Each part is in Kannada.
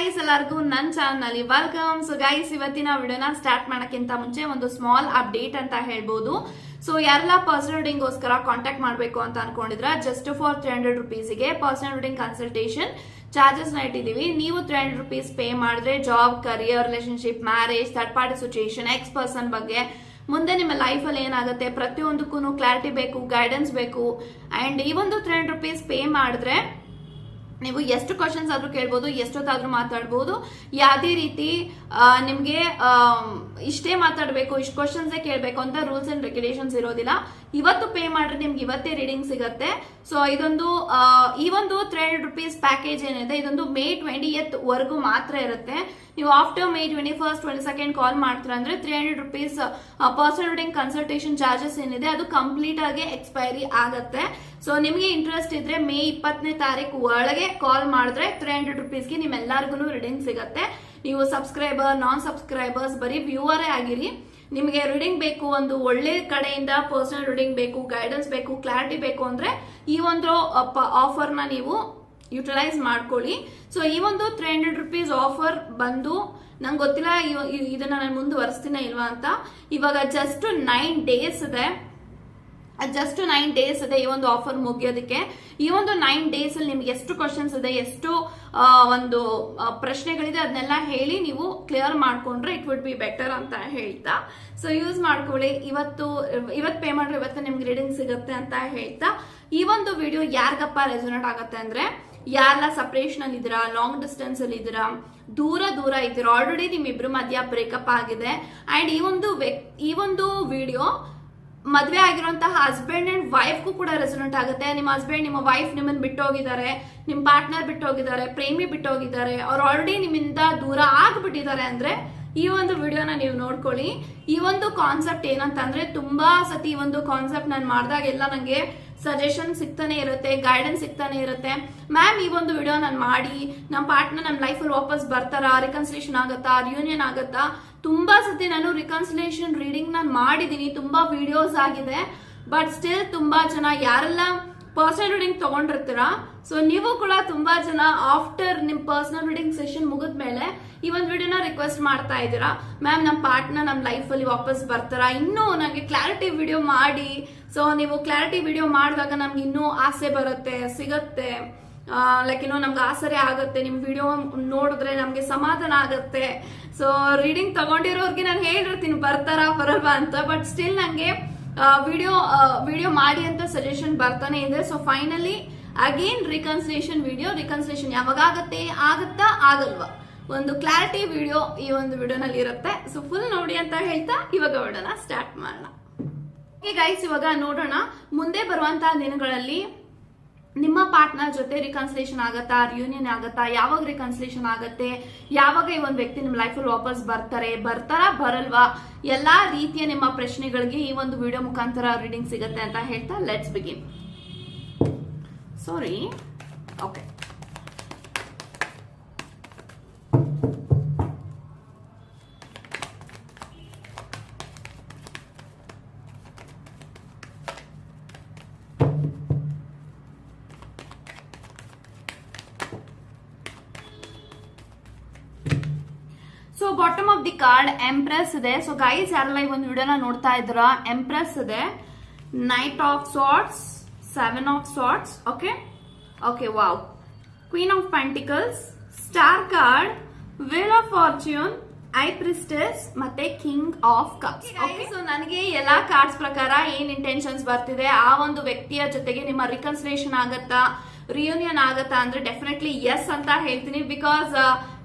ಗೈಸ್ ಎಲ್ಲರಿಗೂ ನನ್ನ ಚಾನಲ್ ಅಲ್ಲಿ ವೆಲ್ಕಮ್ ಸೊ ಗೈಸ್ ಇವತ್ತಿನ ವಿಡಿಯೋನ ಸ್ಟಾರ್ಟ್ ಮಾಡೋಕ್ಕಿಂತ ಮುಂಚೆ ಒಂದು ಸ್ಮಾಲ್ ಅಪ್ಡೇಟ್ ಅಂತ ಹೇಳ್ಬೋದು. ಸೊ ಯಾರೆಲ್ಲ ಪರ್ಸನಲ್ ರೀಡಿಂಗ್ಗೋಸ್ಕರ ಕಾಂಟ್ಯಾಕ್ಟ್ ಮಾಡಬೇಕು ಅಂತ ಅನ್ಕೊಂಡಿದ್ರ ಜಸ್ಟ್ ಫಾರ್ ತ್ರೀ ಹಂಡ್ರೆಡ್ ರುಪೀಸ್ಗೆ ಪರ್ಸನಲ್ ರೀಡಿಂಗ್ ಕನ್ಸಲ್ಟೇಷನ್ ಚಾರ್ಜಸ್ನ ಇಟ್ಟಿದ್ದೀವಿ ನೀವು ತ್ರೀ ಹಂಡ್ರೆಡ್ ರುಪೀಸ್ ಪೇ ಮಾಡಿದ್ರೆ job career relationship marriage third party situation ex person ಬಗ್ಗೆ ಮುಂದೆ ನಿಮ್ಮ ಲೈಫಲ್ಲಿ ಏನಾಗುತ್ತೆ ಪ್ರತಿಯೊಂದಕ್ಕೂ ಕ್ಲಾರಿಟಿ ಬೇಕು ಗೈಡೆನ್ಸ್ ಬೇಕು. ಅಂಡ್ ಈ ಒಂದು ತ್ರೀ ಹಂಡ್ರೆಡ್ ರುಪೀಸ್ ಪೇ ಮಾಡಿದ್ರೆ ನೀವು ಎಷ್ಟು ಕ್ವಶನ್ಸ್ ಆದ್ರೂ ಕೇಳ್ಬೋದು, ಎಷ್ಟೊತ್ತಾದ್ರೂ ಮಾತಾಡ್ಬೋದು. ಯಾವುದೇ ರೀತಿ ನಿಮಗೆ ಇಷ್ಟೇ ಮಾತಾಡಬೇಕು, ಇಷ್ಟು ಕ್ವಶನ್ಸೇ ಕೇಳಬೇಕು ಅಂತ ರೂಲ್ಸ್ ಅಂಡ್ ರೆಗ್ಯುಲೇಷನ್ಸ್ ಇರೋದಿಲ್ಲ. ಇವತ್ತು ಪೇ ಮಾಡಿದ್ರೆ ನಿಮ್ಗೆ ಇವತ್ತೇ ರೀಡಿಂಗ್ ಸಿಗುತ್ತೆ. ಸೊ ಇದೊಂದು ಈ ಒಂದು ತ್ರೀ ಹಂಡ್ರೆಡ್ ರುಪೀಸ್ ಪ್ಯಾಕೇಜ್ ಏನಿದೆ, ಇದೊಂದು ಮೇ ಟ್ವೆಂಟಿ ಎತ್ ವರೆಗೂ ಮಾತ್ರ ಇರುತ್ತೆ. ನೀವು after May twenty first twenty second call ಮಾಡ್ತೀರಾ ಅಂದ್ರೆ three hundred rupees personal reading consultation charges ಏನಿದೆ, ಅದು ಕಂಪ್ಲೀಟ್ ಆಗಿ ಎಕ್ಸ್ಪೈರಿ ಆಗುತ್ತೆ. ಸೊ ನಿಮಗೆ ಇಂಟ್ರೆಸ್ಟ್ ಇದ್ರೆ ಮೇ ಇಪ್ಪತ್ತನೇ ತಾರೀಕು ಒಳಗೆ ಕಾಲ್ ಮಾಡಿದ್ರೆ ತ್ರೀ ಹಂಡ್ರೆಡ್ ರುಪೀಸ್ಗೆ ನಿಮ್ಮೆಲ್ಲರಿಗೂ ರೀಡಿಂಗ್ ಸಿಗುತ್ತೆ. ನೀವು ಸಬ್ಸ್ಕ್ರೈಬರ್ ನಾನ್ ಸಬ್ಸ್ಕ್ರೈಬರ್ಸ್ ಬರೀ ವ್ಯೂವರೇ ಆಗಿರಿ. ನಿಮಗೆ ರೀಡಿಂಗ್ ಬೇಕು, ಒಂದು ಒಳ್ಳೆ ಕಡೆಯಿಂದ ಪರ್ಸನಲ್ ರೀಡಿಂಗ್ ಬೇಕು ಗೈಡೆನ್ಸ್ ಬೇಕು ಕ್ಲಾರಿಟಿ ಬೇಕು ಅಂದ್ರೆ ಈ ಒಂದು ಆಫರ್ನ ನೀವು ಯುಟಿಲೈಸ್ ಮಾಡ್ಕೊಳ್ಳಿ. ಸೊ ಈ ಒಂದು ತ್ರೀ ಹಂಡ್ರೆಡ್ ರುಪೀಸ್ ಆಫರ್ ಬಂದು ನಂಗೆ ಗೊತ್ತಿಲ್ಲ ಇದನ್ನ ನಾನು ಮುಂದುವರೆಸ್ತೀನ ಇಲ್ವಾ ಅಂತ. ಇವಾಗ ಜಸ್ಟ್ ನೈನ್ ಡೇಸ್ ಇದೆ. ಜಸ್ಟ್ ನೈನ್ ಡೇಸ್ ಇದೆ ಈ ಒಂದು ಆಫರ್ ಮುಗಿಯೋದಕ್ಕೆ. ಈ ಒಂದು ನೈನ್ ಡೇಸ್ ಅಲ್ಲಿ ನಿಮ್ಗೆ ಎಷ್ಟು ಕ್ವಶನ್ಸ್ ಇದೆ, ಎಷ್ಟು ಒಂದು ಪ್ರಶ್ನೆಗಳಿದೆ ಅದನ್ನೆಲ್ಲ ಹೇಳಿ ನೀವು ಕ್ಲಿಯರ್ ಮಾಡ್ಕೊಂಡ್ರೆ ಇಟ್ ವುಡ್ ಬಿ ಬೆಟರ್ ಅಂತ ಹೇಳ್ತಾ. ಸೊ ಯೂಸ್ ಮಾಡ್ಕೊಳ್ಳಿ. ಇವತ್ತು ಇವತ್ತು ಪೇ ಮಾಡ್ರೆ ಇವತ್ತು ನಿಮ್ಗೆ ರೀಡಿಂಗ್ ಸಿಗುತ್ತೆ ಅಂತ ಹೇಳ್ತಾ. ಈ ಒಂದು ವಿಡಿಯೋ ಯಾರಿಗಪ್ಪ ರೆಸೊನೇಟ್ ಆಗುತ್ತೆ ಅಂದ್ರೆ ಯಾರೆಲ್ಲ ಸಪ್ರೇಷನ್ ಅಲ್ಲಿ ಇದ್ದೀರಾ? ಲಾಂಗ್ ಡಿಸ್ಟೆನ್ಸ್ ಅಲ್ಲಿ ಇದ್ದೀರಾ? ದೂರ ದೂರ ಇದ್ದೀರಾ? ಆಲ್ರೆಡಿ ನಿಮ್ಮಿಬ್ರು ಮಧ್ಯ ಬ್ರೇಕಪ್ ಆಗಿದೆ. ಅಂಡ್ ಈ ಒಂದು ಈ ಒಂದು ವಿಡಿಯೋ ಮದುವೆ ಆಗಿರುವಂತಹ ಹಸ್ಬೆಂಡ್ ಅಂಡ್ ವೈಫ್ಗೂ ಕೂಡ ರೆಸೊನೆಂಟ್ ಆಗುತ್ತೆ. ನಿಮ್ಮ ಹಸ್ಬೆಂಡ್ ನಿಮ್ಮ ವೈಫ್ ನಿಮ್ಮನ್ನ ಬಿಟ್ಟು ಹೋಗಿದ್ದಾರೆ ನಿಮ್ಮ ಪಾರ್ಟ್ನರ್ ಬಿಟ್ಟು ಹೋಗಿದ್ದಾರೆ ಪ್ರೇಮಿ ಬಿಟ್ಟು ಹೋಗಿದ್ದಾರೆ ಅವ್ರು ಆಲ್ರೆಡಿ ನಿಮ್ಮಿಂದ ದೂರ ಆಗ್ಬಿಟ್ಟಿದ್ದಾರೆ ಅಂದ್ರೆ ಈ ಒಂದು ವಿಡಿಯೋನ ನೀವು ನೋಡ್ಕೊಳ್ಳಿ. ಈ ಒಂದು ಕಾನ್ಸೆಪ್ಟ್ ಏನಂತಂದ್ರೆ ತುಂಬಾ ಸತಿ ಈ ಒಂದು ಕಾನ್ಸೆಪ್ಟ್ ನಾನು ಮಾಡಿದಾಗೆಲ್ಲ ನಂಗೆ ಸಜೆಷನ್ ಸಿಗ್ತಾನೆ ಇರುತ್ತೆ ಗೈಡೆನ್ಸ್ ಸಿಗ್ತಾನೆ ಇರುತ್ತೆ. ಮ್ಯಾಮ್ ಈ ಒಂದು ವಿಡಿಯೋ ನಾನು ಮಾಡಿ ನಮ್ಮ ಪಾರ್ಟ್ನರ್ ನಮ್ಮ ಲೈಫಲ್ಲಿ ವಾಪಸ್ ಬರ್ತಾರಾ ರಿಕನ್ಸಿಲೇಷನ್ ಆಗುತ್ತಾ ರಿಯೂನಿಯನ್ ಆಗುತ್ತಾ? ತುಂಬಾ ಸತಿ ನಾನು ರಿಕನ್ಸಿಲೇಷನ್ ರೀಡಿಂಗ್ ನಾನು ಮಾಡಿದ್ದೀನಿ ತುಂಬಾ ವಿಡಿಯೋಸ್ ಆಗಿದೆ. ಬಟ್ ಸ್ಟಿಲ್ ತುಂಬಾ ಜನ ಯಾರೆಲ್ಲ ಪರ್ಸನಲ್ ರೀಡಿಂಗ್ ತಗೊಂಡಿರ್ತೀರಾ ಸೊ ನೀವು ಕೂಡ ತುಂಬಾ ಜನ ಆಫ್ಟರ್ ನಿಮ್ ಪರ್ಸನಲ್ ರೀಡಿಂಗ್ ಸೆಷನ್ ಮುಗಿದ ಮೇಲೆ ಈ ಒಂದು ವಿಡಿಯೋನ ರಿಕ್ವೆಸ್ಟ್ ಮಾಡ್ತಾ ಇದ್ದೀರಾ? ಮ್ಯಾಮ್ ನಮ್ಮ ಪಾರ್ಟ್ನರ್ ನಮ್ಮ ಅಲ್ಲಿ ವಾಪಸ್ ಬರ್ತಾರಾ? ಇನ್ನೂ ನನಗೆ ಕ್ಲಾರಿಟಿ ವಿಡಿಯೋ ಮಾಡಿ. ಸೊ ನೀವು ಕ್ಲಾರಿಟಿ ವಿಡಿಯೋ ಮಾಡಿದಾಗ ನಮ್ಗೆ ಇನ್ನೂ ಆಸೆ ಬರುತ್ತೆ, ಸಿಗತ್ತೆ. ಲೈಕ್ ಏನೋ ನಮ್ಗೆ ಆಸರೆ ಆಗುತ್ತೆ. ನಿಮ್ ವಿಡಿಯೋ ನೋಡಿದ್ರೆ ನಮ್ಗೆ ಸಮಾಧಾನ ಆಗುತ್ತೆ. ಸೊ ರೀಡಿಂಗ್ ತಗೊಂಡಿರೋರ್ಗೆ ನಾನು ಹೇಳಿರ್ತೀನಿ ಬರ್ತಾರಾ, ಬರಲ್ವಾ ಅಂತ. ಬಟ್ ಸ್ಟಿಲ್ ನಂಗೆ ವಿಡಿಯೋ ವಿಡಿಯೋ ಮಾಡಿ ಅಂತ ಸಜೆಷನ್ ಬರ್ತಾನೆ ಇದೆ. So finally again reconciliation video reconciliation ಯಾವಾಗ ಆಗುತ್ತೆ? ಆಗುತ್ತಾ? ಆಗಲ್ವಾ? ಒಂದು ಕ್ಲಾರಿಟಿ ವಿಡಿಯೋ ಈ ಒಂದು ವಿಡಿಯೋನಲ್ಲಿ ಇರುತ್ತೆ. ಸೊ ಫುಲ್ ನೋಡಿ ಅಂತ ಹೇಳ್ತಾ ಇವಾಗ ವಿಡಿಯೋನ ಸ್ಟಾರ್ಟ್ ಮಾಡೋಣ. ಓಕೆ ಗೈಸ್ ಇವಾಗ ನೋಡೋಣ. ಮುಂದೆ ಬರುವಂತಹ ದಿನಗಳಲ್ಲಿ ನಿಮ್ಮ ಪಾರ್ಟ್ನರ್ ಜೊತೆ ರಿಕನ್ಸಿಲೇಷನ್ ಆಗತ್ತಾ? ರಿಯೂನಿಯನ್ ಆಗತ್ತಾ? ಯಾವಾಗ ರಿಕನ್ಸಿಲೇಷನ್ ಆಗತ್ತೆ? ಯಾವಾಗ ಈ ಒಂದು ವ್ಯಕ್ತಿ ನಿಮ್ಮ ಲೈಫಲ್ಲಿ ವಾಪಸ್ ಬರ್ತಾರೆ? ಬರ್ತಾರಾ? ಬರಲ್ವಾ? ಎಲ್ಲಾ ರೀತಿಯ ನಿಮ್ಮ ಪ್ರಶ್ನೆಗಳಿಗೆ ಈ ಒಂದು ವಿಡಿಯೋ ಮುಖಾಂತರ ರೀಡಿಂಗ್ ಸಿಗತ್ತೆ ಅಂತ ಹೇಳ್ತಾ let's begin sorry okay so bottom of the card empress ಇದೆ. ಸೊ ಗೈಸ್ ಯಾರೆಲ್ಲ ಈ ಒಂದು ವಿಡಿಯೋನ ನೋಡ್ತಾ ಇದ್ರ ಎಂಪ್ರೆಸ್ ಇದೆ. Knight of swords seven of swords okay? Okay wow. Queen of pentacles star card wheel of fortune high priestess ಮತ್ತೆ ಕಿಂಗ್ ಆಫ್ ಕಪ್ಸ್ ಸೊ ನನಗೆ ಎಲ್ಲಾ ಕಾರ್ಡ್ಸ್ ಪ್ರಕಾರ ಏನ್ ಇಂಟೆನ್ಷನ್ಸ್ ಬರ್ತಿದೆ ಆ ಒಂದು ವ್ಯಕ್ತಿಯ ಜೊತೆಗೆ ನಿಮ್ಮ ರಿಕನ್ಸಿಲೇಷನ್ ಆಗತ್ತಾ ರಿಯೂನಿಯನ್ ಆಗತ್ತಾ ಅಂದ್ರೆ ಡೆಫಿನೆಟ್ಲಿ ಎಸ್ ಅಂತ ಹೇಳ್ತೀನಿ ಬಿಕಾಸ್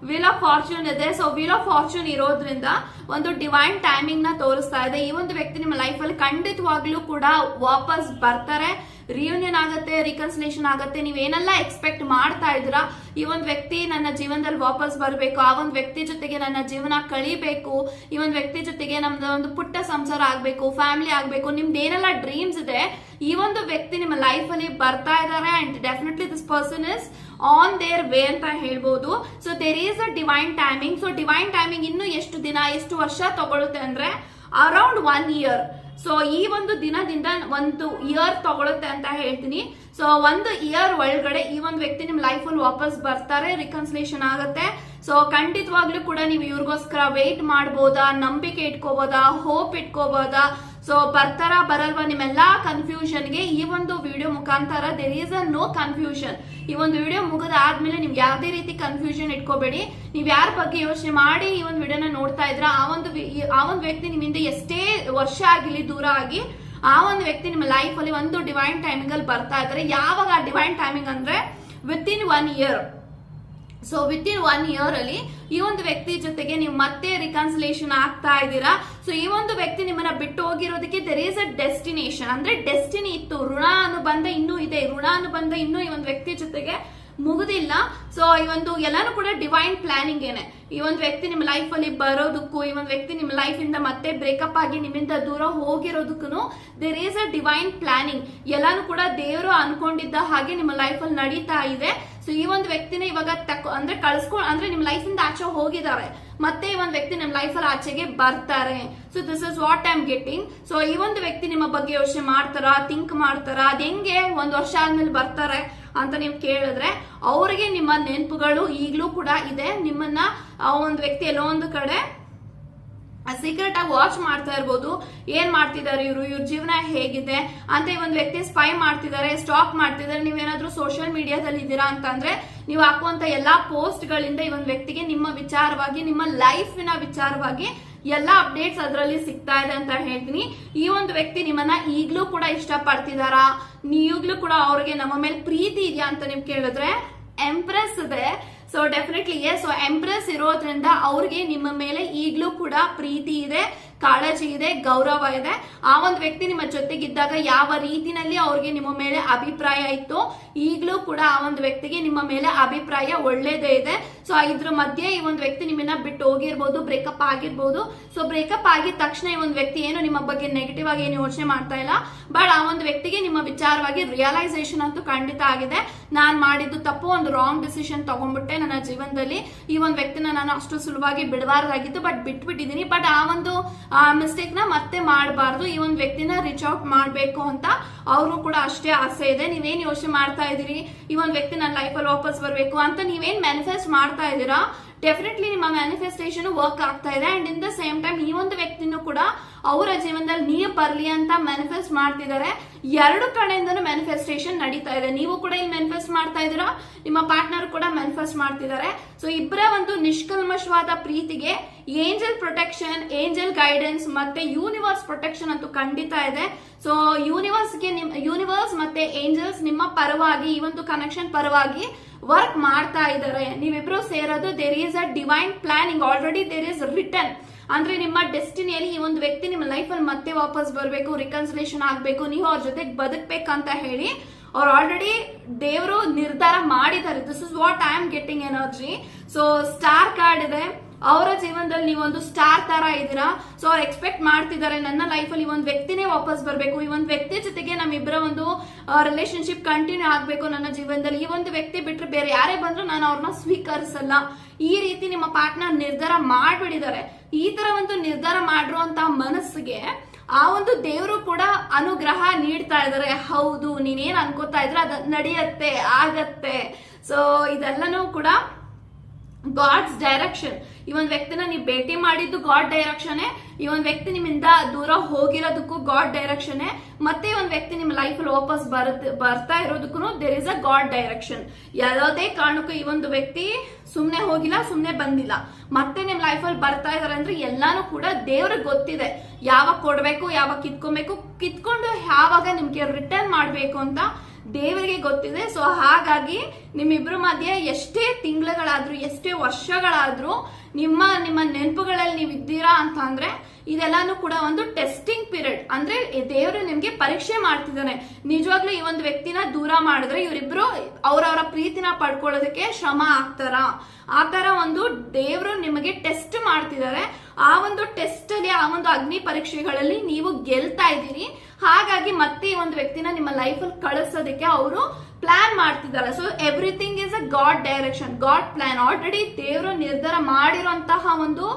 ವಿಲ್ ಆಫ್ ಫಾರ್ಚೂನ್ ಇದೆ. ಸೊ ವಿಲ್ ಆಫ್ ಫಾರ್ಚೂನ್ ಇರೋದ್ರಿಂದ ಒಂದು ಡಿವೈನ್ ಟೈಮಿಂಗ್ನ ತೋರಿಸ್ತಾ ಇದೆ. ಈ ಒಂದು ವ್ಯಕ್ತಿ ನಿಮ್ಮ ಲೈಫ್ ಅಲ್ಲಿ ಖಂಡಿತವಾಗ್ಲೂ ಕೂಡ ವಾಪಸ್ ಬರ್ತಾರೆ. ರಿಯೂನಿಯನ್ ಆಗತ್ತೆ ರಿಕನ್ಸಿಲೇಷನ್ ಆಗತ್ತೆ, ನೀವೇನೆಲ್ಲ ಎಕ್ಸ್ಪೆಕ್ಟ್ ಮಾಡ್ತಾ ಇದ್ದೀರಾ? ಈ ಒಂದು ವ್ಯಕ್ತಿ ನನ್ನ ಜೀವನದಲ್ಲಿ ವಾಪಸ್ ಬರಬೇಕು, ಆ ಒಂದು ವ್ಯಕ್ತಿ ಜೊತೆಗೆ ನನ್ನ ಜೀವನ ಕಳಿಬೇಕು, ಈ ಒಂದು ವ್ಯಕ್ತಿ ಜೊತೆಗೆ ನಮ್ದು ಒಂದು ಪುಟ್ಟ ಸಂಸಾರ ಆಗಬೇಕು ಫ್ಯಾಮಿಲಿ ಆಗಬೇಕು, ನಿಮ್ದು ಏನೆಲ್ಲ ಡ್ರೀಮ್ಸ್ ಇದೆ, ಈ ಒಂದು ವ್ಯಕ್ತಿ ನಿಮ್ಮ ಲೈಫ್ ಅಲ್ಲಿ ಬರ್ತಾ ಇದ್ದಾರೆ and definitely this person is on their way ಅಂತ ಹೇಳ್ಬೋದು. So there is a divine timing so divine timing ಇನ್ನು ಎಷ್ಟು ದಿನ, ಎಷ್ಟು ವರ್ಷ ತಗೊಳುತ್ತೆ ಅಂದ್ರೆ ಅರೌಂಡ್ ಒನ್ ಇಯರ್ ಸೊ ಈ ಒಂದು ದಿನದಿಂದ ಒಂದು ಇಯರ್ ತಗೊಳುತ್ತೆ ಅಂತ ಹೇಳ್ತೀನಿ. ಸೊ ಒಂದು ಇಯರ್ ಒಳಗಡೆ ಈ ಒಂದು ವ್ಯಕ್ತಿ ನಿಮ್ ಲೈಫ್ ಅಲ್ಲಿ ವಾಪಸ್ ಬರ್ತಾರೆ ರಿಕನ್ಸಿಲೇಷನ್ ಆಗುತ್ತೆ. ಸೊ ಖಂಡಿತವಾಗ್ಲೂ ಕೂಡ ನೀವು ಇವ್ರಿಗೋಸ್ಕರ ವೆಯ್ಟ್ ಮಾಡ್ಬೋದಾ, ನಂಬಿಕೆ ಇಟ್ಕೋಬೋದಾ ಹೋಪ್ ಇಟ್ಕೋಬೋದಾ? ಸೊ ಬರ್ತಾರ, ಬರಲ್ವಾ ನಿಮ್ಮೆಲ್ಲಾ? ಕನ್ಫ್ಯೂಷನ್ಗೆ ಈ ಒಂದು ವಿಡಿಯೋ ಮುಖಾಂತರ there is a no confusion ಈ ಒಂದು ವಿಡಿಯೋ ಮುಗಿದಾದ್ಮೇಲೆ ನಿಮ್ಗೆ ಯಾವುದೇ ರೀತಿ ಕನ್ಫ್ಯೂಷನ್ ಇಟ್ಕೋಬೇಡಿ. ನೀವು ಯಾರ ಬಗ್ಗೆ ಯೋಚನೆ ಮಾಡಿ ಈ ಒಂದು ವಿಡಿಯೋನ ನೋಡ್ತಾ ಇದ್ರ, ಆ ಒಂದು ಆ ಒಂದು ವ್ಯಕ್ತಿ ನಿಮ್ಮಿಂದ ಎಷ್ಟೇ ವರ್ಷ ಆಗಿಲಿ, ದೂರ ಆಗಿ, ಆ ಒಂದು ವ್ಯಕ್ತಿ ನಿಮ್ಮ ಲೈಫ್ ಅಲ್ಲಿ ಒಂದು ಡಿವೈನ್ ಟೈಮಿಂಗ್ ಅಲ್ಲಿ ಬರ್ತಾ ಇದ್ದಾರೆ ಯಾವಾಗ ಆ ಡಿವೈನ್ ಟೈಮಿಂಗ್ ಅಂದ್ರೆ? Within one year so within one year ಅಲ್ಲಿ, ಈ ಒಂದು ವ್ಯಕ್ತಿ ಜೊತೆಗೆ ನೀವು ಮತ್ತೆ ರಿಕನ್ಸಲೇಷನ್ ಆಗ್ತಾ ಇದ್ದೀರಾ? ಸೊ ಈ ಒಂದು ವ್ಯಕ್ತಿ ನಿಮ್ಮನ್ನ ಬಿಟ್ಟು ಹೋಗಿರೋದಕ್ಕೆ ದೆರ್ ಈಸ್ ಅ ಡೆಸ್ಟಿನೇಷನ್ ಅಂದ್ರೆ ಡೆಸ್ಟಿನಿ ಇತ್ತು. ಋಣ ಅನುಬಂಧ ಇನ್ನೂ ಇದೆ. ಋಣ ಅನುಬಂಧ ಇನ್ನೂ ಈ ಒಂದು ವ್ಯಕ್ತಿ ಜೊತೆಗೆ ಮುಗುದಿಲ್ಲ. ಸೊ ಈ ಒಂದು ಎಲ್ಲಾನು ಕೂಡ ಡಿವೈನ್ ಪ್ಲಾನಿಂಗ್ ಏನೆ. ಈ ಒಂದು ವ್ಯಕ್ತಿ ನಿಮ್ಮ ಲೈಫ್ ಅಲ್ಲಿ ಬರೋದಕ್ಕೂ, ಈ ಒಂದು ವ್ಯಕ್ತಿ ನಿಮ್ಮ ಲೈಫ್ ಇಂದ ಮತ್ತೆ ಬ್ರೇಕಪ್ ಆಗಿ ನಿಮ್ಮಿಂದ ದೂರ ಹೋಗಿರೋದಕ್ಕೂ there is a divine planning ಎಲ್ಲಾನು ಕೂಡ ದೇವರು ಅನ್ಕೊಂಡಿದ್ದ ಹಾಗೆ ನಿಮ್ಮ ಲೈಫ್ ಅಲ್ಲಿ ನಡೀತಾ ಇದೆ. ಸೊ ಈ ಒಂದು ವ್ಯಕ್ತಿನ ಇವಾಗ ತಕ್ಕ ಅಂದ್ರೆ ಕಳ್ಸ್ಕೊಂಡ್ ಅಂದ್ರೆ ನಿಮ್ ಲೈಫ್ ಇಂದ ಆಚೆ ಹೋಗಿದ್ದಾರೆ. ಮತ್ತೆ ಈ ಒಂದು ವ್ಯಕ್ತಿ ನಿಮ್ ಲೈಫ್ ಅಲ್ಲಿ ಆಚೆಗೆ ಬರ್ತಾರೆ. So this is what I am getting so ಈ ಒಂದು ವ್ಯಕ್ತಿ ನಿಮ್ಮ ಬಗ್ಗೆ ಯೋಚನೆ ಮಾಡ್ತಾರ? ಥಿಂಕ್ ಮಾಡ್ತಾರ? ಅದ್ ಹೆಂಗೆ ಒಂದ್ ವರ್ಷ ಆದ್ಮೇಲೆ ಬರ್ತಾರೆ ಅಂತ ನೀವು ಕೇಳಿದ್ರೆ, ಅವ್ರಿಗೆ ನಿಮ್ಮ ನೆನಪುಗಳು ಈಗಲೂ ಕೂಡ ಇದೆ. ನಿಮ್ಮನ್ನ ಆ ಒಂದು ವ್ಯಕ್ತಿ ಎಲ್ಲೋ ಒಂದು ಕಡೆ ಸೀಕ್ರೆಟ್ ಆಗಿ ವಾಚ್ ಮಾಡ್ತಾ ಇರ್ಬೋದು. ಏನ್ ಮಾಡ್ತಿದ್ದಾರೆ ಇವರು? ಇವ್ರ ಜೀವನ ಹೇಗಿದೆ? ಅಂತ ಈ ಒಂದು ವ್ಯಕ್ತಿ ಸ್ಪೈ ಮಾಡ್ತಿದ್ದಾರೆ ಸ್ಟಾಕ್ ಮಾಡ್ತಿದ್ದಾರೆ. ನೀವೇನಾದ್ರೂ ಸೋಷಿಯಲ್ ಮೀಡಿಯಾದಲ್ಲಿ ಇದ್ದೀರಾ ಅಂತಂದ್ರೆ ನೀವು ಹಾಕುವಂತ ಎಲ್ಲಾ ಪೋಸ್ಟ್ ಗಳಿಂದ ಈ ಒಂದು ವ್ಯಕ್ತಿಗೆ ನಿಮ್ಮ ವಿಚಾರವಾಗಿ, ನಿಮ್ಮ ಲೈಫಿನ ವಿಚಾರವಾಗಿ ಎಲ್ಲಾ ಅಪ್ಡೇಟ್ಸ್ ಅದರಲ್ಲಿ ಸಿಗ್ತಾ ಇದೆ ಅಂತ ಹೇಳ್ತೀನಿ. ಈ ಒಂದು ವ್ಯಕ್ತಿ ನಿಮ್ಮನ್ನ ಈಗ್ಲೂ ಕೂಡ ಇಷ್ಟ ಪಡ್ತಿದಾರಾ ಈಗ್ಲೂ ಕೂಡ ಅವ್ರಿಗೆ ನಮ್ಮ ಮೇಲೆ ಪ್ರೀತಿ ಇದೆಯಾ ಅಂತ ನೀವು ಕೇಳಿದ್ರೆ ಎಂಪ್ರೆಸ್ ಇದೆ. So definitely yes so empress ಇರೋದ್ರಿಂದ ಅವ್ರಿಗೆ ನಿಮ್ಮ ಮೇಲೆ ಈಗಲೂ ಕೂಡ ಪ್ರೀತಿ ಇದೆ. ಕಾಳಜಿ ಇದೆ, ಗೌರವ ಇದೆ. ಆ ಒಂದು ವ್ಯಕ್ತಿ ನಿಮ್ಮ ಜೊತೆಗಿದ್ದಾಗ ಯಾವ ರೀತಿನಲ್ಲಿ ಅವ್ರಿಗೆ ನಿಮ್ಮ ಮೇಲೆ ಅಭಿಪ್ರಾಯ ಇತ್ತು, ಈಗಲೂ ಕೂಡ ಆ ಒಂದು ವ್ಯಕ್ತಿಗೆ ನಿಮ್ಮ ಮೇಲೆ ಅಭಿಪ್ರಾಯ ಒಳ್ಳೇದೇ ಇದೆ. ಸೊ ಇದ್ರ ಮಧ್ಯೆ ಈ ಒಂದು ವ್ಯಕ್ತಿ ನಿಮ್ಮನ್ನ ಬಿಟ್ಟು ಹೋಗಿರ್ಬೋದು ಬ್ರೇಕಪ್ ಆಗಿರ್ಬೋದು. ಸೊ ಬ್ರೇಕಪ್ ಆಗಿದ ತಕ್ಷಣ ಈ ಒಂದು ವ್ಯಕ್ತಿ ಏನು ನಿಮ್ಮ ಬಗ್ಗೆ ನೆಗೆಟಿವ್ ಆಗಿ ಏನು ಯೋಚನೆ ಮಾಡ್ತಾ ಇಲ್ಲ. ಬಟ್ ಆ ಒಂದು ವ್ಯಕ್ತಿಗೆ ನಿಮ್ಮ ವಿಚಾರವಾಗಿ ರಿಯಲೈಸೇಷನ್ ಅಂತೂ ಖಂಡಿತ ಆಗಿದೆ. ನಾನು ಮಾಡಿದ್ದು ತಪ್ಪು, ಒಂದು ರಾಂಗ್ ಡಿಸಿಷನ್ ತಗೊಂಡ್ಬಿಟ್ಟೆ ನನ್ನ ಜೀವನದಲ್ಲಿ. ಈ ಒಂದು ವ್ಯಕ್ತಿನ ನಾನು ಅಷ್ಟು ಸುಲಭವಾಗಿ ಬಿಡಬಾರ್ದಾಗಿತ್ತು ಬಟ್ ಬಿಟ್ಬಿಟ್ಟಿದ್ದೀನಿ. ಬಟ್ ಆ ಒಂದು ಮಿಸ್ಟೇಕ್ನ ಮತ್ತೆ ಮಾಡಬಾರ್ದು, ಈ ಒಂದು ವ್ಯಕ್ತಿನ ರೀಚ್ ಔಟ್ ಮಾಡಬೇಕು ಅಂತ ಅವರು ಕೂಡ ಅಷ್ಟೇ ಆಸೆ ಇದೆ. ನೀವೇನ್ ಯೋಚನೆ ಮಾಡ್ತಾ ಇದೀರಿ ಈ ಒಂದು ವ್ಯಕ್ತಿ ನನ್ನ ಲೈಫಲ್ಲಿ ವಾಪಸ್ ಬರಬೇಕು ಅಂತ ನೀವೇನ್ ಮ್ಯಾನಿಫೆಸ್ಟ್ ಮಾಡ್ತಾ ಇದ್ದೀರಾ? ಡೆಫಿನೆಟ್ಲಿ ನಿಮ್ಮ ಮ್ಯಾನಿಫೆಸ್ಟೇಷನ್ ವರ್ಕ್ ಆಗ್ತಾ ಇದೆ. And in the same time ಈ ಒಂದು ವ್ಯಕ್ತಿನೂ ಕೂಡ ಅವರ ಜೀವನದಲ್ಲಿ ನೀವು ಬರಲಿ ಅಂತ ಮ್ಯಾನಿಫೆಸ್ಟ್ ಮಾಡ್ತಿದ್ದಾರೆ. ಎರಡು ಕಡೆಯಿಂದನೂ ಮ್ಯಾನಿಫೆಸ್ಟೇಷನ್ ನಡೀತಾ ಇದೆ. ನೀವು ಕೂಡ ಇಲ್ಲಿ ಮ್ಯಾನಿಫೆಸ್ಟ್ ಮಾಡ್ತಾ ಇದ್ದೀರಾ? ನಿಮ್ಮ ಪಾರ್ಟ್ನರ್ ಕೂಡ ಮ್ಯಾನಿಫೆಸ್ಟ್ ಮಾಡ್ತಿದ್ದಾರೆ. ಸೊ ಇಬ್ಬರ ಒಂದು ನಿಷ್ಕಲ್ಮಶವಾದ ಪ್ರೀತಿಗೆ ಏಂಜಲ್ ಪ್ರೊಟೆಕ್ಷನ್ ಏಂಜಲ್ ಗೈಡೆನ್ಸ್ ಮತ್ತೆ ಯೂನಿವರ್ಸ್ ಪ್ರೊಟೆಕ್ಷನ್ ಅಂತೂ ಖಂಡಿತ ಇದೆ. ಸೊ ಯೂನಿವರ್ಸ್ಗೆ ನಿಮ್ ಯೂನಿವರ್ಸ್ ಮತ್ತೆ ಏಂಜಲ್ಸ್ ನಿಮ್ಮ ಪರವಾಗಿ ಈ ಒಂದು ಕನೆಕ್ಷನ್ ಪರವಾಗಿ ವರ್ಕ್ ಮಾಡ್ತಾ ಇದ್ದಾರೆ. ನೀವಿಬ್ರು ಸೇರೋದು there is a divine planning already there is return ಅಂದ್ರೆ ನಿಮ್ಮ ಡೆಸ್ಟಿನಿಯಲ್ಲಿ ಈ ಒಂದು ವ್ಯಕ್ತಿ ನಿಮ್ಮ ಲೈಫ್ ಅಲ್ಲಿ ಮತ್ತೆ ವಾಪಸ್ ಬರಬೇಕು ರಿಕನ್ಸಲೇಷನ್ ಆಗ್ಬೇಕು, ನೀವು ಅವ್ರ ಜೊತೆಗೆ ಅಂತ ಹೇಳಿ ಅವ್ರು ಆಲ್ರೆಡಿ ದೇವರು ನಿರ್ಧಾರ ಮಾಡಿದ್ದಾರೆ. This is what I am getting energy so star card ಇದೆ. ಅವರ ಜೀವನದಲ್ಲಿ ನೀವೊಂದು ಸ್ಟಾರ್ ತರ ಇದ್ದೀರಾ? ಸೊ ಅವ್ರು ಎಕ್ಸ್ಪೆಕ್ಟ್ ಮಾಡ್ತಿದ್ದಾರೆ ನನ್ನ ಲೈಫಲ್ಲಿ ಅಲ್ಲಿ ಒಂದು ವ್ಯಕ್ತಿನೇ ವಾಪಸ್ ಬರಬೇಕು. ಈ ಒಂದು ವ್ಯಕ್ತಿ ಜೊತೆಗೆ ನಮ್ಮಿಬ್ಬರ ಒಂದು ರಿಲೇಶನ್ಶಿಪ್ ಕಂಟಿನ್ಯೂ ಆಗಬೇಕು ನನ್ನ ಜೀವನದಲ್ಲಿ. ಈ ಒಂದು ವ್ಯಕ್ತಿ ಬಿಟ್ಟರೆ ಬೇರೆ ಯಾರೇ ಬಂದ್ರು ನಾನು ಅವ್ರನ್ನ ಸ್ವೀಕರಿಸಲ್ಲ. ಈ ರೀತಿ ನಿಮ್ಮ ಪಾರ್ಟ್ನರ್ ನಿರ್ಧಾರ ಮಾಡ್ಬಿಟ್ಟಿದ್ದಾರೆ. ಈ ತರ ಒಂದು ನಿರ್ಧಾರ ಮಾಡಿರುವಂತ ಮನಸ್ಸಿಗೆ ಆ ಒಂದು ದೇವರು ಕೂಡ ಅನುಗ್ರಹ ನೀಡ್ತಾ ಇದ್ದಾರೆ. ಹೌದು, ನೀನೇನ್ ಅನ್ಕೋತಾ ಇದ್ರೆ ಅದ ನಡೆಯತ್ತೆ, ಆಗತ್ತೆ. ಸೊ ಇದೆಲ್ಲನೂ ಕೂಡ ಗಾಡ್ಸ್ ಡೈರೆಕ್ಷನ್ ಈ ಒಂದು ವ್ಯಕ್ತಿನ ನೀವು ಭೇಟಿ ಮಾಡಿದ್ದು ಗಾಡ್ ಡೈರೆಕ್ಷನ್ ಈ ಒಂದು ವ್ಯಕ್ತಿ ನಿಮ್ಮಿಂದ ದೂರ ಹೋಗಿರೋದಕ್ಕೂ ಗಾಡ್ ಡೈರೆಕ್ಷನ್ ಮತ್ತೆ ಒಂದು ವ್ಯಕ್ತಿ ನಿಮ್ಮ ಲೈಫ್ ವಾಪಸ್ ಬರುತ್ತೆ ಬರ್ತಾ ಇರೋದಕ್ಕೂ there is a God direction ಯಾವುದೇ ಕಾರಣಕ್ಕೂ ಈ ಒಂದು ವ್ಯಕ್ತಿ ಸುಮ್ಮನೆ ಹೋಗಿಲ್ಲ ಸುಮ್ಮನೆ ಬಂದಿಲ್ಲ. ಮತ್ತೆ ನಿಮ್ ಲೈಫ್ ಅಲ್ಲಿ ಬರ್ತಾ ಇದಾರೆ ಅಂದ್ರೆ ಎಲ್ಲಾನು ಕೂಡ ದೇವ್ರಿಗೆ ಗೊತ್ತಿದೆ. ಯಾವಾಗ ಕೊಡ್ಬೇಕು, ಯಾವಾಗ ಕಿತ್ಕೊಬೇಕು, ಕಿತ್ಕೊಂಡು ಯಾವಾಗ ನಿಮ್ಗೆ ರಿಟರ್ನ್ ಮಾಡ್ಬೇಕು ಅಂತ ದೇವರಿಗೆ ಗೊತ್ತಿದೆ. ಸೊ ಹಾಗಾಗಿ ನಿಮ್ಮಿಬ್ರ ಮಧ್ಯೆ ಎಷ್ಟೇ ತಿಂಗಳುಗಳಾದ್ರೂ, ಎಷ್ಟೇ ವರ್ಷಗಳಾದ್ರೂ ನಿಮ್ಮ ನಿಮ್ಮ ನೆನಪುಗಳಲ್ಲಿ ನೀವು ಇದ್ದೀರಾ ಅಂತ ಅಂದ್ರೆ ಇದೆಲ್ಲಾನು ಕೂಡ ಒಂದು ಟೆಸ್ಟಿಂಗ್ ಪೀರಿಯಡ್ ಅಂದ್ರೆ ದೇವರು ನಿಮ್ಗೆ ಪರೀಕ್ಷೆ ಮಾಡ್ತಿದ್ದಾನೆ. ನಿಜವಾಗ್ಲೂ ಈ ಒಂದು ವ್ಯಕ್ತಿನ ದೂರ ಮಾಡಿದ್ರೆ ಇವರಿಬ್ರು ಅವರವರ ಪ್ರೀತಿನ ಪಡ್ಕೊಳ್ಳೋದಕ್ಕೆ ಶ್ರಮ ಆಗ್ತಾರ? ಆತರ ತರ ಒಂದು ದೇವರು ನಿಮಗೆ ಟೆಸ್ಟ್ ಮಾಡ್ತಿದ್ದಾರೆ. ಆ ಒಂದು ಟೆಸ್ಟ್ ಅಲ್ಲಿ, ಆ ಒಂದು ಅಗ್ನಿ ಪರೀಕ್ಷೆಗಳಲ್ಲಿ ನೀವು ಗೆಲ್ತಾ ಇದ್ದೀರಿ. ಹಾಗಾಗಿ ಮತ್ತೆ ಈ ಒಂದು ವ್ಯಕ್ತಿನ ನಿಮ್ಮ ಲೈಫ್ ಅಲ್ಲಿ ಕಳಿಸೋದಕ್ಕೆ ಅವರು ಪ್ಲಾನ್ ಮಾಡ್ತಿದ್ದಾರೆ. So everything is a God direction God plan already ದೇವರು ನಿರ್ಧಾರ ಮಾಡಿರುವಂತಹ ಒಂದು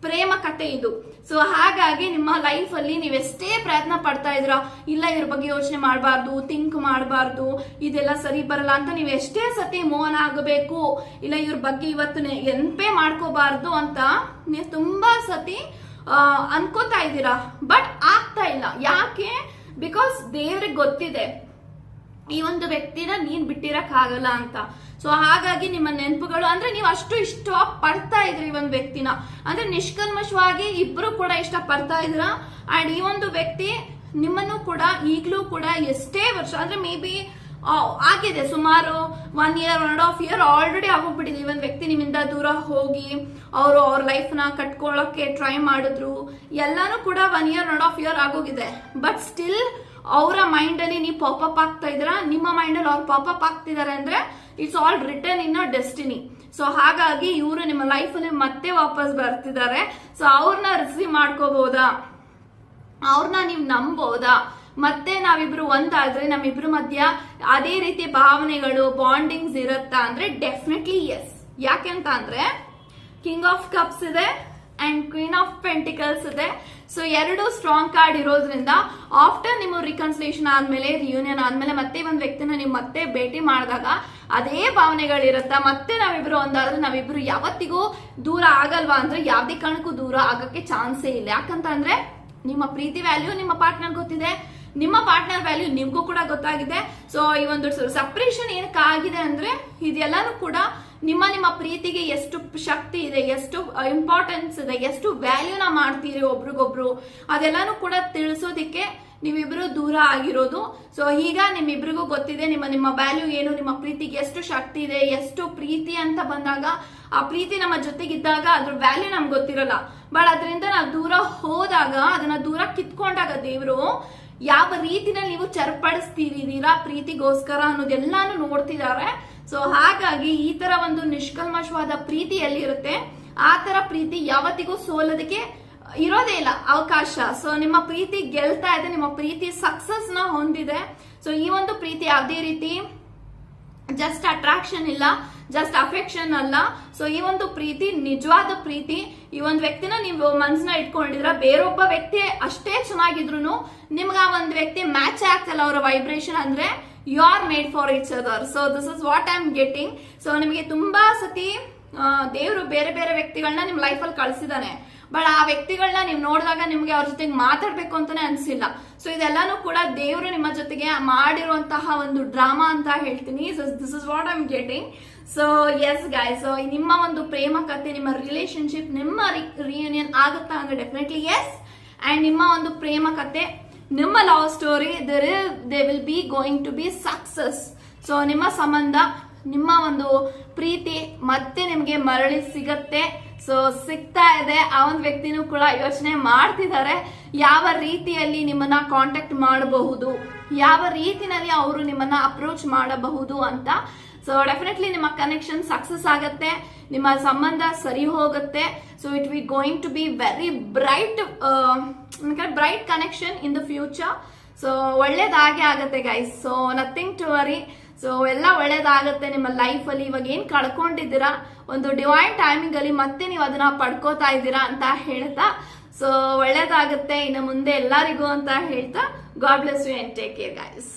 ಪ್ರೇಮ ಕತೆ ಇದು. ಸೊ ಹಾಗಾಗಿ ನಿಮ್ಮ ಲೈಫ್ ಅಲ್ಲಿ ನೀವು ಎಷ್ಟೇ ಪ್ರಯತ್ನ ಪಡ್ತಾ ಇದ್ರ, ಇಲ್ಲ ಇವ್ರ ಬಗ್ಗೆ ಯೋಚನೆ ಮಾಡಬಾರ್ದು ಥಿಂಕ್ ಮಾಡಬಾರ್ದು, ಇದೆಲ್ಲ ಸರಿ ಬರಲ್ಲ ಅಂತ ನೀವು ಎಷ್ಟೇ ಸತಿ ಮೋಹನ ಆಗಬೇಕು, ಇಲ್ಲ ಇವ್ರ ಬಗ್ಗೆ ಇವತ್ತು ಎನ್ಪೆ ಮಾಡ್ಕೋಬಾರ್ದು ಅಂತ ನೀವು ತುಂಬಾ ಸತಿ ಅನ್ಕೋತಾ ಇದ್ದೀರಾ. ಬಟ್ ಆಗ್ತಾ ಇಲ್ಲ. ಯಾಕೆ? ಬಿಕಾಸ್ ದೇವ್ರಿಗೆ ಗೊತ್ತಿದೆ. ಈ ಒಂದು ವ್ಯಕ್ತಿನ ನೀನ್ ಬಿಟ್ಟಿರಕ್ ಆಗಲ್ಲ ಅಂತ. ಸೊ ಹಾಗಾಗಿ ನಿಮ್ಮ ನೆನಪುಗಳು, ಅಂದ್ರೆ ನೀವು ಅಷ್ಟು ಇಷ್ಟ ಪಡ್ತಾ ಇದ್ರಿ ಈ ಒಂದು ವ್ಯಕ್ತಿನ. ಅಂದ್ರೆ ನಿಷ್ಕಲ್ಮಶವಾಗಿ ಇಬ್ರು ಕೂಡ ಇಷ್ಟ ಪಡ್ತಾ ಇದ್ರ. ಅಂಡ್ ಈ ಒಂದು ವ್ಯಕ್ತಿ ನಿಮ್ಮನ್ನು ಕೂಡ ಈಗಲೂ ಕೂಡ ಎಷ್ಟೇ ವರ್ಷ, ಅಂದ್ರೆ ಮೇ ಬಿ ಆಗಿದೆ. ಸುಮಾರು one year one half year already ಆಗೋಗ್ಬಿಟ್ಟಿದೆ ಈ ಒಂದು ವ್ಯಕ್ತಿ ನಿಮ್ಮಿಂದ ದೂರ ಹೋಗಿ. ಅವರು ಅವ್ರ ನ ಕಟ್ಕೊಳ್ಳೋಕೆ ಟ್ರೈ ಮಾಡಿದ್ರು. ಎಲ್ಲಾನು ಕೂಡ one year one and half year ಆಗೋಗಿದೆ. ಬಟ್ ಸ್ಟಿಲ್ ಅವರ ಮೈಂಡ್ ಅಲ್ಲಿ ನೀವು ಪಾಪಪ್ ಆಗ್ತಾ ಇದ್ದೀರಾ? ನಿಮ್ಮ ಮೈಂಡ್ ಅಲ್ಲಿ ಅವ್ರು ಪಾಪಪ್ ಆಗ್ತಿದ್ದಾರೆ ಅಂದ್ರೆ it's all return in destiny so ಹಾಗಾಗಿ ಇವರು ನಿಮ್ಮ ಲೈಫ್ ಅಲ್ಲಿ ಮತ್ತೆ ವಾಪಸ್ ಬರ್ತಿದ್ದಾರೆ. ಸೊ ಅವ್ರನ್ನ ರಿಸೀವ್ ಮಾಡ್ಕೋಬಹುದಾ ಅವ್ರನ್ನ ನೀವು ನಂಬೋದಾ? ಮತ್ತೆ ನಾವಿಬ್ರು ಒಂದಾದ್ರೆ ನಮ್ಮಿಬ್ರು ಮಧ್ಯ ಅದೇ ರೀತಿ ಭಾವನೆಗಳು ಬಾಂಡಿಂಗ್ಸ್ ಇರುತ್ತಾ ಅಂದ್ರೆ ಡೆಫಿನೆಟ್ಲಿ ಎಸ್ ಯಾಕೆಂತ ಅಂದ್ರೆ ಕಿಂಗ್ ಆಫ್ ಕಪ್ಸ್ ಇದೆ. ಅಂಡ್ ಕ್ವೀನ್ ಆಫ್ ಪೆಂಟಿಕಲ್ಸ್ ಇದೆ. ಸೊ ಎರಡು ಸ್ಟ್ರಾಂಗ್ ಕಾರ್ಡ್ ಇರೋದ್ರಿಂದ ಆಫ್ಟರ್ ನಿಮ್ಮ ರಿಕನ್ಸಿಲೇಷನ್ ಆದ್ಮೇಲೆ ರಿಯೂನಿಯನ್ ಆದ್ಮೇಲೆ ಮತ್ತೆ ಒಂದು ವ್ಯಕ್ತಿನ ನೀವು ಮತ್ತೆ ಭೇಟಿ ಮಾಡಿದಾಗ ಅದೇ ಭಾವನೆಗಳಿರುತ್ತ? ಮತ್ತೆ ನಾವಿಬ್ರು ಒಂದಾದ್ರೆ ನಾವಿಬ್ರು ಯಾವತ್ತಿಗೂ ದೂರ ಆಗಲ್ವಾ? ಅಂದ್ರೆ ಯಾವ್ದೇ ಕಾರಣಕ್ಕೂ ದೂರ ಆಗಕ್ಕೆ ಚಾನ್ಸೇ ಇಲ್ಲ. ಯಾಕಂತ ಅಂದ್ರೆ ನಿಮ್ಮ ಪ್ರೀತಿ ವ್ಯಾಲ್ಯೂ ನಿಮ್ಮ ಪಾರ್ಟ್ನರ್ ಗೊತ್ತಿದೆ. ನಿಮ್ಮ ಪಾರ್ಟ್ನರ್ ವ್ಯಾಲ್ಯೂ ನಿಮ್ಗೂ ಕೂಡ ಗೊತ್ತಾಗಿದೆ. ಸೊ ಈ ಒಂದು ಸಪ್ರೇಷನ್ ಏನಕ್ಕಾಗಿದೆ ಅಂದ್ರೆ, ಇದೆಲ್ಲಾನು ಕೂಡ ನಿಮ್ಮ ನಿಮ್ಮ ಪ್ರೀತಿಗೆ ಎಷ್ಟು ಶಕ್ತಿ ಇದೆ, ಎಷ್ಟು ಇಂಪಾರ್ಟೆನ್ಸ್ ಇದೆ, ಎಷ್ಟು ವ್ಯಾಲ್ಯೂನ ಮಾಡ್ತೀರಿ ಒಬ್ರಿಗೊಬ್ರು, ಅದೆಲ್ಲಾನು ಕೂಡ ತಿಳಿಸೋದಿಕ್ಕೆ ನೀವಿಬ್ರು ದೂರ ಆಗಿರೋದು. ಸೊ ಈಗ ನಿಮ್ಮಿಬ್ರಿಗೂ ಗೊತ್ತಿದೆ, ನಿಮ್ಮ ನಿಮ್ಮ ವ್ಯಾಲ್ಯೂ ಏನು, ನಿಮ್ಮ ಪ್ರೀತಿಗೆ ಎಷ್ಟು ಶಕ್ತಿ ಇದೆ, ಎಷ್ಟು ಪ್ರೀತಿ ಅಂತ ಬಂದಾಗ, ಆ ಪ್ರೀತಿ ನಮ್ಮ ಜೊತೆಗಿದ್ದಾಗ ಅದ್ರ ವ್ಯಾಲ್ಯೂ ನಮ್ಗೆ ಗೊತ್ತಿರಲ್ಲ. ಬಟ್ ಅದರಿಂದ ನಾವು ದೂರ ಹೋದಾಗ, ಅದನ್ನ ದೂರ ಕಿತ್ಕೊಂಡಾಗ ದೇವರು ಯಾವ ರೀತಿನಲ್ಲಿ ನೀವು ಚರ್ಪಡಿಸ್ತಿದ್ದೀರಾ ಪ್ರೀತಿಗೋಸ್ಕರ ಅನ್ನೋದೆಲ್ಲಾನು ನೋಡ್ತಿದ್ದಾರೆ ಸೊ ಹಾಗಾಗಿ ಈ ತರ ಒಂದು ನಿಷ್ಕಲ್ಮಶವಾದ ಪ್ರೀತಿ ಎಲ್ಲಿರುತ್ತೆ? ಆ ತರ ಪ್ರೀತಿ ಯಾವತ್ತಿಗೂ ಸೋಲೋದಕ್ಕೆ ಇರೋದೇ ಇಲ್ಲ, ಅವಕಾಶ. ಸೊ ನಿಮ್ಮ ಪ್ರೀತಿ ಗೆಲ್ತಾ ಇದೆ, ನಿಮ್ಮ ಪ್ರೀತಿ ಸಕ್ಸಸ್ನ ಹೊಂದಿದೆ. ಸೊ ಈ ಒಂದು ಪ್ರೀತಿ ಯಾವುದೇ ರೀತಿ ಜಸ್ಟ್ ಅಟ್ರಾಕ್ಷನ್ ಇಲ್ಲ. ಜಸ್ಟ್ ಅಫೆಕ್ಷನ್ ಅಲ್ಲ. ಸೊ ಈ ಒಂದು ಪ್ರೀತಿ, ನಿಜವಾದ ಪ್ರೀತಿ, ಈ ಒಂದು ವ್ಯಕ್ತಿನ ನೀವು ಮನ್ಸನ್ನ ಇಟ್ಕೊಂಡಿದ್ರ, ಬೇರೊಬ್ಬ ವ್ಯಕ್ತಿ ಅಷ್ಟೇ ಚೆನ್ನಾಗಿದ್ರು ನಿಮ್ಗೆ ಆ ಒಂದು ವ್ಯಕ್ತಿ ಮ್ಯಾಚ್ ಆಗ್ತಲ್ಲ ಅವರ ವೈಬ್ರೇಷನ್ ಅಂದ್ರೆ you are made for each other so this is what I am getting so ನಿಮಗೆ ತುಂಬಾ ಸತಿ ದೇವರು ಬೇರೆ ಬೇರೆ ವ್ಯಕ್ತಿಗಳನ್ನ ನಿಮ್ ಲೈಫಲ್ಲಿ ಕಳಿಸಿದಾನೆ. ಬಟ್ ಆ ವ್ಯಕ್ತಿಗಳನ್ನ ನೀವು ನೋಡಿದಾಗ ನಿಮ್ಗೆ ಅವ್ರ ಜೊತೆಗೆ ಮಾತಾಡ್ಬೇಕು ಅಂತಾನೆ ಅನ್ಸಿಲ್ಲ. ಸೊ ಇದೆಲ್ಲಾನು ಕೂಡ ದೇವರು ನಿಮ್ಮ ಜೊತೆಗೆ ಮಾಡಿರುವಂತಹ ಒಂದು ಡ್ರಾಮಾ ಅಂತ ಹೇಳ್ತೀನಿ. This is what I am getting so yes guys so ನಿಮ್ಮ ಒಂದು ಪ್ರೇಮ ಕತೆ, ನಿಮ್ಮ ರಿಲೇಶನ್ಶಿಪ್ ನಿಮ್ಮ ರಿಯೂನಿಯನ್ ಆಗುತ್ತಾ ಅಂದ್ರೆ ಡೆಫಿನೆಟ್ಲಿ ಎಸ್ ಅಂಡ್ ನಿಮ್ಮ ಒಂದು ಪ್ರೇಮ ಕತೆ, ನಿಮ್ಮ love story there they will be going to be success so ನಿಮ್ಮ ಸಂಬಂಧ, ನಿಮ್ಮ ಒಂದು ಪ್ರೀತಿ ಮತ್ತೆ ನಿಮ್ಗೆ ಮರಳಿ ಸಿಗತ್ತೆ. ಸೊ ಸಿಗ್ತಾ ಇದೆ. ಆ ಒಂದು ವ್ಯಕ್ತಿನೂ ಕೂಡ ಯೋಚನೆ ಮಾಡ್ತಿದ್ದಾರೆ. ಯಾವ ರೀತಿಯಲ್ಲಿ ನಿಮ್ಮನ್ನ ಕಾಂಟ್ಯಾಕ್ಟ್ ಮಾಡಬಹುದು? ಯಾವ ರೀತಿನಲ್ಲಿ ಅವರು ನಿಮ್ಮನ್ನ ಅಪ್ರೋಚ್ ಮಾಡಬಹುದು ಅಂತ ಸೊ ಡೆಫಿನೆಟ್ಲಿ ನಿಮ್ಮ ಕನೆಕ್ಷನ್ ಸಕ್ಸಸ್ ಆಗತ್ತೆ, ನಿಮ್ಮ ಸಂಬಂಧ ಸರಿ ಹೋಗುತ್ತೆ. So it we going to be very bright bright connection in the future so ಒಳ್ಳೇದಾಗೆ ಆಗುತ್ತೆ guys so nothing to worry so ಎಲ್ಲ ಒಳ್ಳೇದಾಗತ್ತೆ ನಿಮ್ಮ ಲೈಫ್ ಅಲ್ಲಿ. ಇವಾಗ ಏನ್ ಕಳ್ಕೊಂಡಿದ್ದೀರಾ? ಒಂದು ಡಿವೈನ್ ಟೈಮಿಂಗ್ ಅಲ್ಲಿ ಮತ್ತೆ ನೀವು ಅದನ್ನ ಪಡ್ಕೋತಾ ಇದ್ದೀರಾ ಅಂತ ಹೇಳ್ತಾ. ಸೊ ಒಳ್ಳೇದಾಗುತ್ತೆ. ಇನ್ನು ಮುಂದೆ ಎಲ್ಲರಿಗೂ ಅಂತ ಹೇಳ್ತಾ. God bless you and take care guys